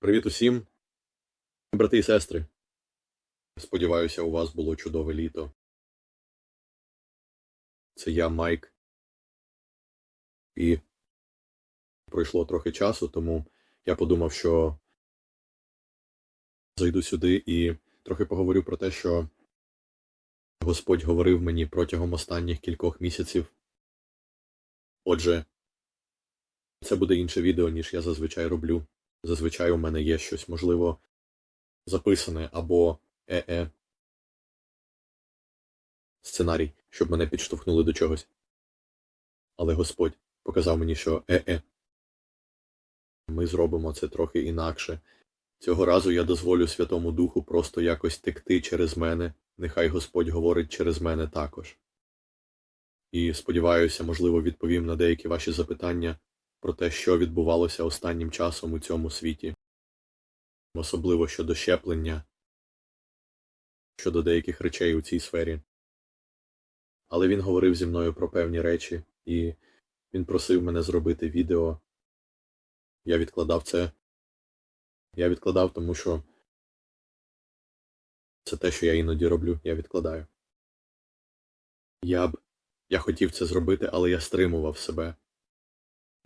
Привіт усім, брати і сестри. Сподіваюся, у вас було чудове літо. Це я, Майк. І пройшло трохи часу, тому я подумав, що зайду сюди і трохи поговорю про те, що Господь говорив мені протягом останніх кількох місяців. Отже, це буде інше відео, ніж я зазвичай роблю. Зазвичай у мене є щось, можливо, записане або е-е сценарій, щоб мене підштовхнули до чогось. Але Господь показав мені, що е-е. Ми зробимо це трохи інакше. Цього разу я дозволю Святому Духу просто якось текти через мене, нехай Господь говорить через мене також. І сподіваюся, можливо, відповім на деякі ваші запитання про те, що відбувалося останнім часом у цьому світі, особливо щодо щеплення, щодо деяких речей у цій сфері. Але він говорив зі мною про певні речі, і він просив мене зробити відео. Я відкладав це. Я відкладав, тому що це те, що я іноді роблю, я відкладаю. Я б я хотів це зробити, але я стримував себе.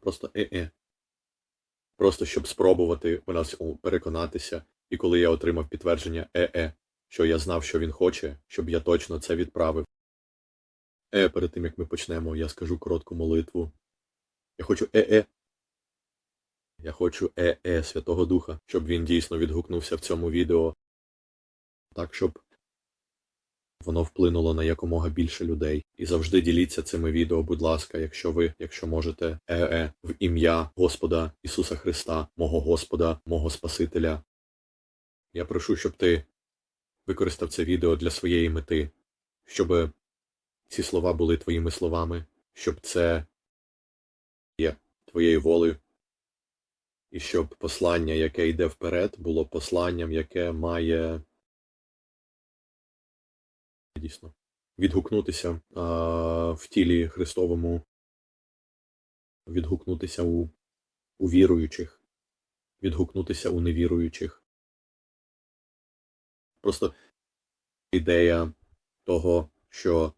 Просто е-е. Просто щоб спробувати у переконатися, і коли я отримав підтвердження е-е, що я знав, що він хоче, щоб я точно це відправив. Е, перед тим як ми почнемо, я скажу коротку молитву. Я хочу е-е. Я хочу е-е Святого Духа, щоб він дійсно відгукнувся в цьому відео, так, щоб воно вплинуло на якомога більше людей. І завжди діліться цими відео, будь ласка, якщо ви, якщо можете, е-е, в ім'я Господа Ісуса Христа, мого Господа, мого Спасителя. Я прошу, щоб ти використав це відео для своєї мети, щоб ці слова були твоїми словами, щоб це є твоєю волею, і щоб послання, яке йде вперед, було посланням, яке має дійсно відгукнутися а, в тілі Христовому, відгукнутися у, у віруючих, відгукнутися у невіруючих. Просто ідея того, що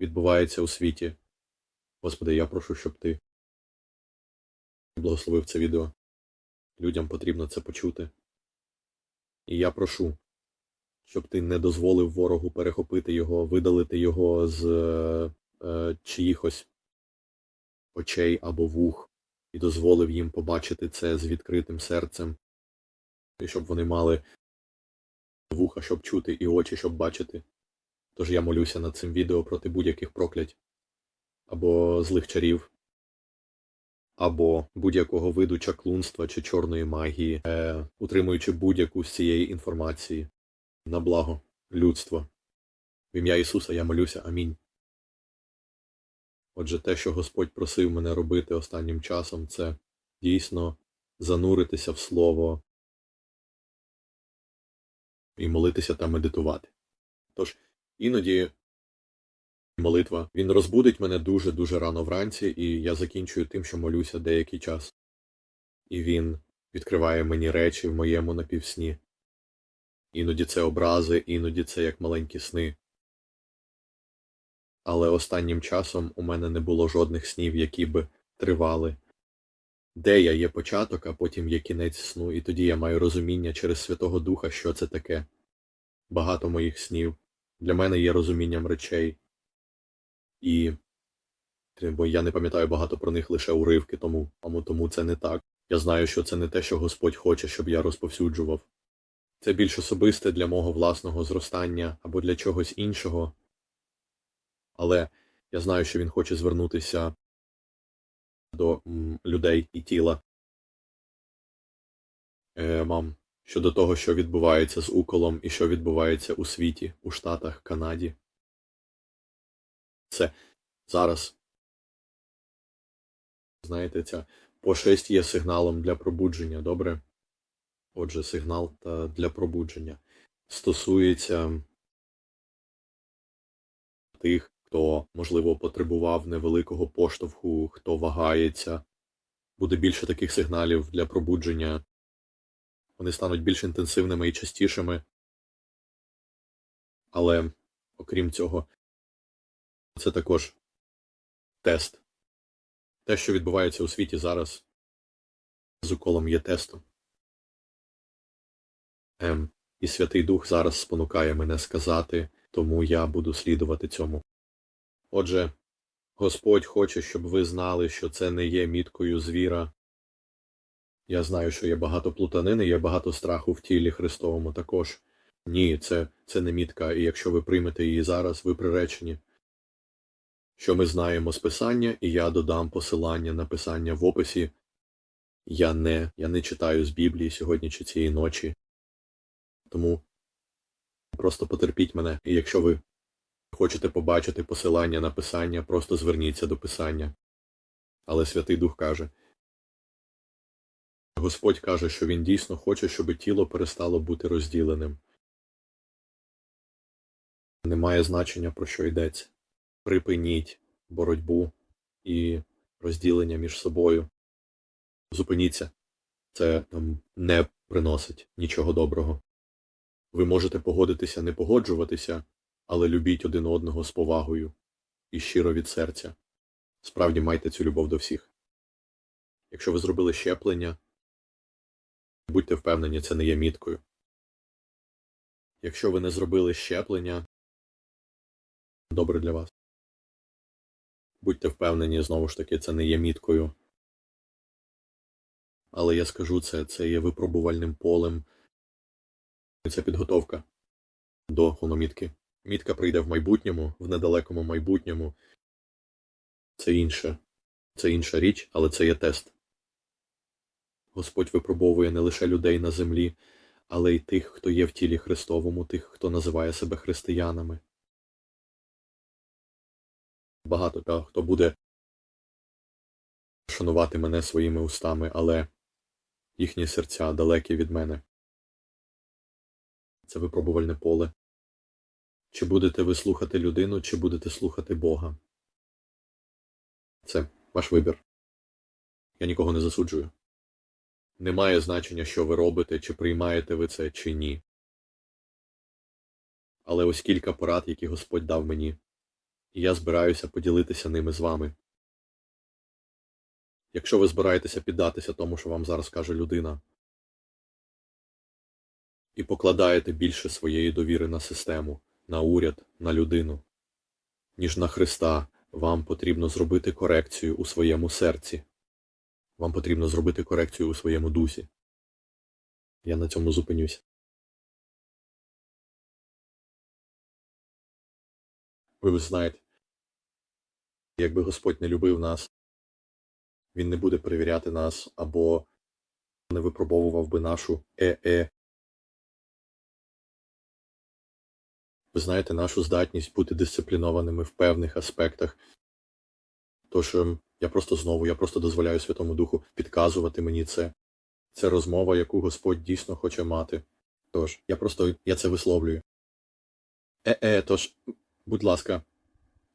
відбувається у світі. Господи, я прошу, щоб ти благословив це відео. Людям потрібно це почути. І я прошу, щоб ти не дозволив ворогу перехопити його, видалити його з е, е, чиїхось очей або вух, і дозволив їм побачити це з відкритим серцем, і щоб вони мали вуха, щоб чути, і очі, щоб бачити. Тож я молюся над цим відео проти будь-яких проклять або злих чарів, або будь-якого виду чаклунства чи чорної магії, е, утримуючи будь-яку з цієї інформації на благо людства. В ім'я Ісуса я молюся. Амінь. Отже, те, що Господь просив мене робити останнім часом, це дійсно зануритися в Слово і молитися та медитувати. Тож, іноді молитва, він розбудить мене дуже-дуже рано вранці, і я закінчую тим, що молюся деякий час. І він відкриває мені речі в моєму напівсні. Іноді це образи, іноді це як маленькі сни. Але останнім часом у мене не було жодних снів, які б тривали. Де я є початок, а потім є кінець сну, і тоді я маю розуміння через Святого Духа, що це таке. Багато моїх снів для мене є розумінням речей. І бо я не пам'ятаю багато про них лише уривки, тому, тому, це не так. Я знаю, що це не те, що Господь хоче, щоб я розповсюджував. Це більш особисте для мого власного зростання або для чогось іншого. Але я знаю, що він хоче звернутися до людей і тіла. Е, Мам, щодо того, що відбувається з уколом і що відбувається у світі, у Штатах, Канаді. Це зараз. Знаєте, ця по 6 є сигналом для пробудження, добре? Отже, сигнал для пробудження стосується тих, хто, можливо, потребував невеликого поштовху, хто вагається. Буде більше таких сигналів для пробудження вони стануть більш інтенсивними і частішими. Але, окрім цього, це також тест. Те, що відбувається у світі зараз, з уколом є тестом. Ем, і Святий Дух зараз спонукає мене сказати, тому я буду слідувати цьому. Отже, Господь хоче, щоб ви знали, що це не є міткою звіра. Я знаю, що є багато плутанини, є багато страху в тілі Христовому також. Ні, це, це не мітка, і якщо ви приймете її зараз, ви приречені. Що ми знаємо з Писання, і я додам посилання на Писання в описі. Я не, я не читаю з Біблії сьогодні чи цієї ночі. Тому просто потерпіть мене, і якщо ви хочете побачити посилання на Писання, просто зверніться до Писання. Але Святий Дух каже, Господь каже, що Він дійсно хоче, щоб тіло перестало бути розділеним. Немає значення, про що йдеться. Припиніть боротьбу і розділення між собою. Зупиніться. Це там не приносить нічого доброго. Ви можете погодитися, не погоджуватися, але любіть один одного з повагою і щиро від серця. Справді майте цю любов до всіх. Якщо ви зробили щеплення, будьте впевнені, це не є міткою. Якщо ви не зробили щеплення, добре для вас. Будьте впевнені, знову ж таки, це не є міткою. Але я скажу це, це є випробувальним полем. Це підготовка до хономітки. Мітка прийде в майбутньому, в недалекому майбутньому. Це інше. Це інша річ, але це є тест. Господь випробовує не лише людей на землі, але й тих, хто є в тілі Христовому, тих, хто називає себе християнами. Багато та, хто буде шанувати мене своїми устами, але їхні серця далекі від мене. Це випробувальне поле. Чи будете ви слухати людину, чи будете слухати Бога? Це ваш вибір. Я нікого не засуджую. Немає значення, що ви робите, чи приймаєте ви це, чи ні. Але ось кілька порад, які Господь дав мені, і я збираюся поділитися ними з вами. Якщо ви збираєтеся піддатися тому, що вам зараз каже людина, і покладаєте більше своєї довіри на систему, на уряд, на людину, ніж на Христа, вам потрібно зробити корекцію у своєму серці. Вам потрібно зробити корекцію у своєму дусі. Я на цьому зупинюсь. Ви знаєте, якби Господь не любив нас, Він не буде перевіряти нас або не випробовував би нашу е-е. Ви знаєте нашу здатність бути дисциплінованими в певних аспектах. Тож ем, я просто знову, я просто дозволяю Святому Духу підказувати мені це. Це розмова, яку Господь дійсно хоче мати. Тож, я просто я це висловлюю. Е-е, тож, будь ласка,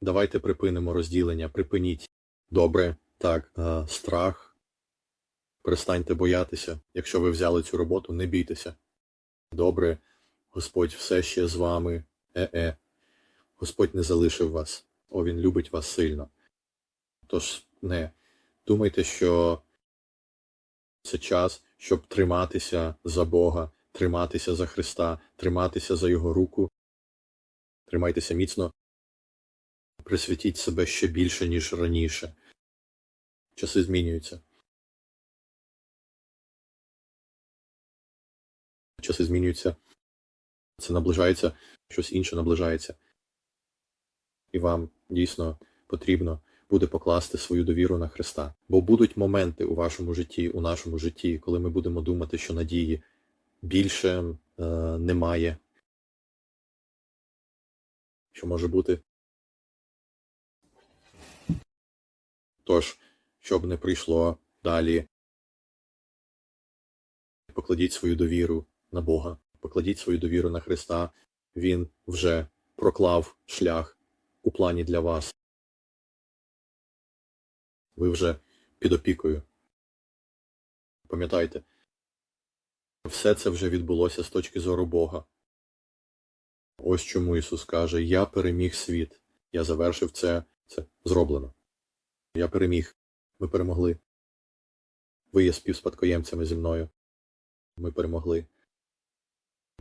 давайте припинимо розділення, припиніть. Добре, так, а, страх. Перестаньте боятися. Якщо ви взяли цю роботу, не бійтеся. Добре, Господь все ще з вами. Е-е. Господь не залишив вас. О, Він любить вас сильно. Тож не думайте, що це час, щоб триматися за Бога, триматися за Христа, триматися за Його руку. Тримайтеся міцно, присвятіть себе ще більше, ніж раніше. Часи змінюються. Часи змінюються. Це наближається, щось інше наближається. І вам дійсно потрібно буде покласти свою довіру на Христа. Бо будуть моменти у вашому житті, у нашому житті, коли ми будемо думати, що надії більше е, немає. Що може бути. Тож, щоб не прийшло далі, покладіть свою довіру на Бога, покладіть свою довіру на Христа. Він вже проклав шлях у плані для вас. Ви вже під опікою. Пам'ятайте, Все це вже відбулося з точки зору Бога. Ось чому Ісус каже: Я переміг світ. Я завершив це, це зроблено. Я переміг. Ми перемогли. Ви є співспадкоємцями зі мною. Ми перемогли.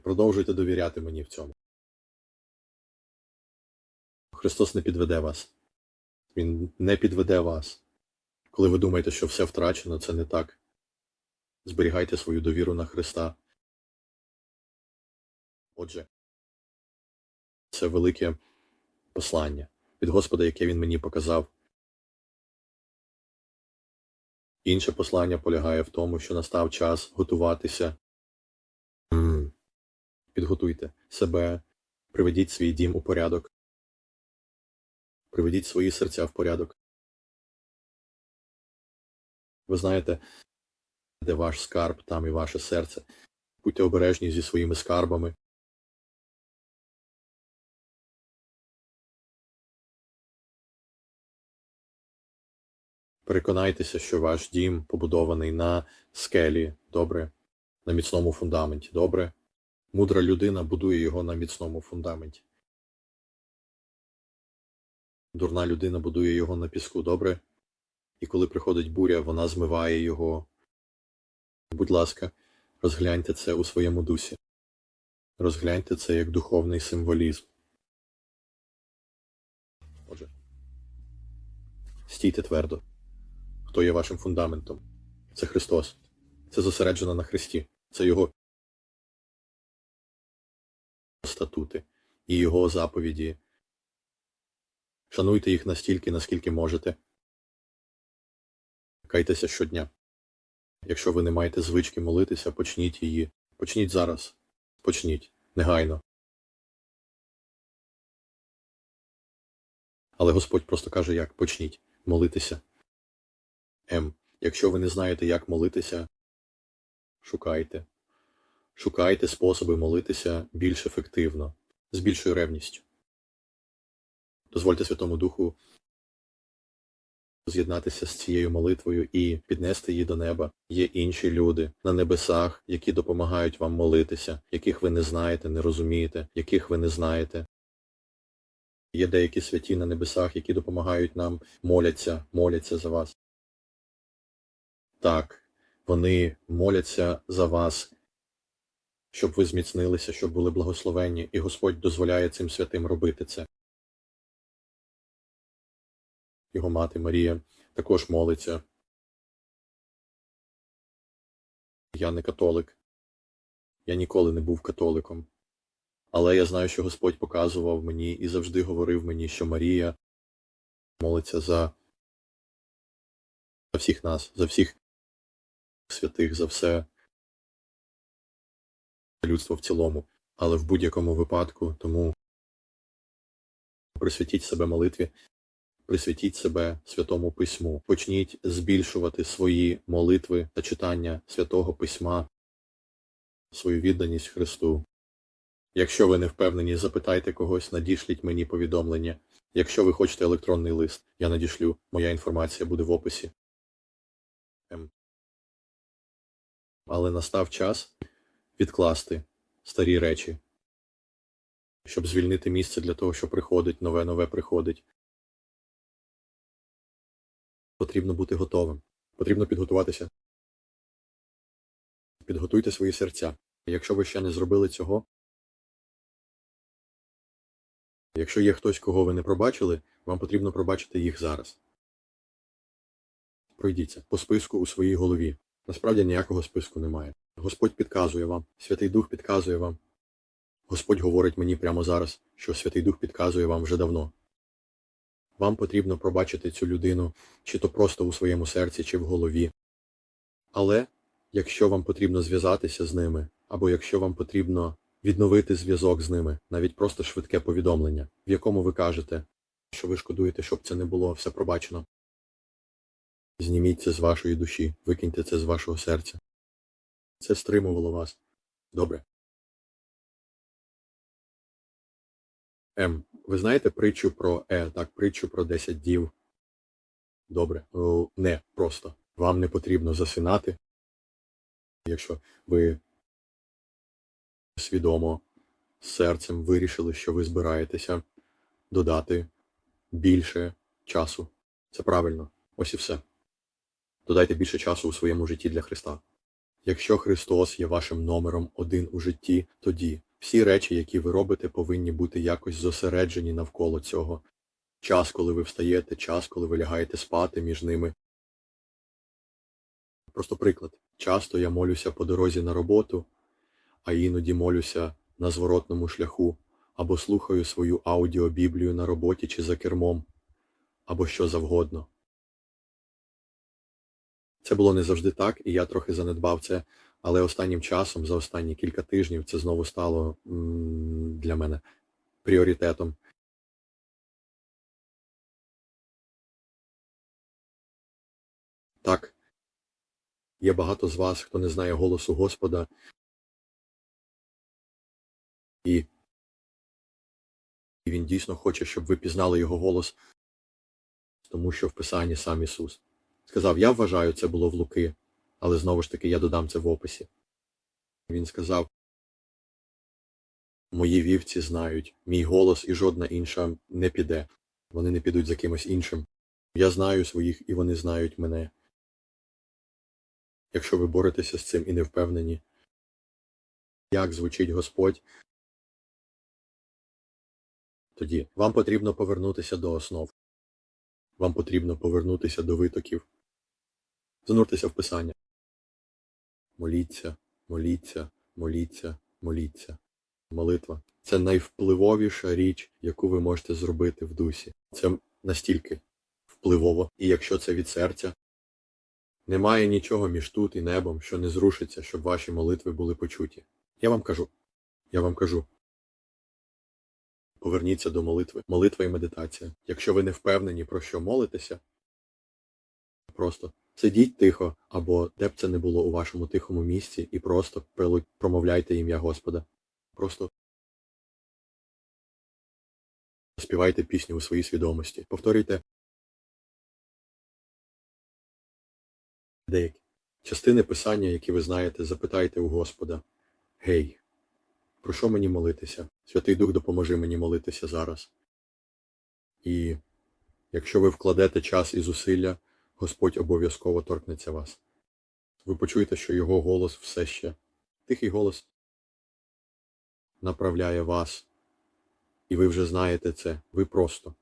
Продовжуйте довіряти мені в цьому. Христос не підведе вас. Він не підведе вас. Коли ви думаєте, що все втрачено, це не так. Зберігайте свою довіру на Христа. Отже, це велике послання від Господа, яке Він мені показав. Інше послання полягає в тому, що настав час готуватися. Підготуйте себе, приведіть свій дім у порядок, приведіть свої серця в порядок. Ви знаєте, де ваш скарб, там і ваше серце. Будьте обережні зі своїми скарбами. Переконайтеся, що ваш дім побудований на скелі, добре, на міцному фундаменті, добре. Мудра людина будує його на міцному фундаменті. Дурна людина будує його на піску, добре? І коли приходить буря, вона змиває його. Будь ласка, розгляньте це у своєму дусі. Розгляньте це як духовний символізм. Отже, стійте твердо. Хто є вашим фундаментом? Це Христос. Це зосереджено на Христі. Це Його статути і Його заповіді. Шануйте їх настільки, наскільки можете. Кайтеся щодня. Якщо ви не маєте звички молитися, почніть її. Почніть зараз. Почніть. Негайно. Але Господь просто каже, як почніть молитися. М. Якщо ви не знаєте, як молитися, шукайте. Шукайте способи молитися більш ефективно, з більшою ревністю. Дозвольте Святому Духу з'єднатися з цією молитвою і піднести її до неба. Є інші люди на небесах, які допомагають вам молитися, яких ви не знаєте, не розумієте, яких ви не знаєте. Є деякі святі на небесах, які допомагають нам, моляться, моляться за вас. Так, вони моляться за вас, щоб ви зміцнилися, щоб були благословенні, і Господь дозволяє цим святим робити це. Його мати Марія також молиться. Я не католик. Я ніколи не був католиком. Але я знаю, що Господь показував мені і завжди говорив мені, що Марія молиться за всіх нас, за всіх святих, за все людство в цілому. Але в будь-якому випадку, тому присвятіть себе молитві, присвятіть себе святому письму, почніть збільшувати свої молитви та читання святого письма, свою відданість Христу. Якщо ви не впевнені, запитайте когось, надішліть мені повідомлення. Якщо ви хочете електронний лист, я надішлю, моя інформація буде в описі. Ем. Але настав час відкласти старі речі, щоб звільнити місце для того, що приходить, нове нове приходить. Потрібно бути готовим. Потрібно підготуватися. Підготуйте свої серця. Якщо ви ще не зробили цього, якщо є хтось, кого ви не пробачили, вам потрібно пробачити їх зараз. Пройдіться по списку у своїй голові. Насправді ніякого списку немає. Господь підказує вам, Святий Дух підказує вам. Господь говорить мені прямо зараз, що Святий Дух підказує вам вже давно. Вам потрібно пробачити цю людину, чи то просто у своєму серці, чи в голові. Але якщо вам потрібно зв'язатися з ними, або якщо вам потрібно відновити зв'язок з ними, навіть просто швидке повідомлення, в якому ви кажете, що ви шкодуєте, щоб це не було все пробачено. Зніміть це з вашої душі, викиньте це з вашого серця. Це стримувало вас. Добре. М. Ви знаєте притчу про Е, так, притчу про 10 дів. Добре. О, не, просто. Вам не потрібно засинати. Якщо ви свідомо, з серцем вирішили, що ви збираєтеся додати більше часу. Це правильно. Ось і все. Додайте більше часу у своєму житті для Христа. Якщо Христос є вашим номером один у житті, тоді всі речі, які ви робите, повинні бути якось зосереджені навколо цього. Час, коли ви встаєте, час, коли ви лягаєте спати між ними. Просто приклад. Часто я молюся по дорозі на роботу, а іноді молюся на зворотному шляху, або слухаю свою аудіобіблію на роботі чи за кермом, або що завгодно. Це було не завжди так, і я трохи занедбав це, але останнім часом, за останні кілька тижнів, це знову стало для мене пріоритетом. Так, є багато з вас, хто не знає голосу Господа, і він дійсно хоче, щоб ви пізнали його голос, тому що в Писанні сам Ісус. Сказав, я вважаю, це було в Луки, але знову ж таки я додам це в описі. Він сказав, мої вівці знають, мій голос і жодна інша не піде. Вони не підуть за кимось іншим. Я знаю своїх, і вони знають мене. Якщо ви боретеся з цим і не впевнені, як звучить Господь, тоді вам потрібно повернутися до основ. Вам потрібно повернутися до витоків, зануртеся в Писання. Моліться, моліться, моліться, моліться. Молитва це найвпливовіша річ, яку ви можете зробити в дусі. Це настільки впливово. І якщо це від серця, немає нічого між тут і небом, що не зрушиться, щоб ваші молитви були почуті. Я вам кажу, я вам кажу. Поверніться до молитви. Молитва і медитація. Якщо ви не впевнені, про що молитеся, просто сидіть тихо, або де б це не було у вашому тихому місці, і просто промовляйте ім'я Господа. Просто співайте пісню у своїй свідомості. Повторюйте деякі частини писання, які ви знаєте, запитайте у Господа. Гей, про що мені молитися? Святий Дух допоможи мені молитися зараз. І якщо ви вкладете час і зусилля, Господь обов'язково торкнеться вас. Ви почуєте, що його голос все ще, тихий голос направляє вас. І ви вже знаєте це. Ви просто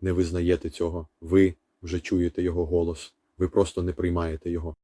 не визнаєте цього. Ви вже чуєте його голос. Ви просто не приймаєте його.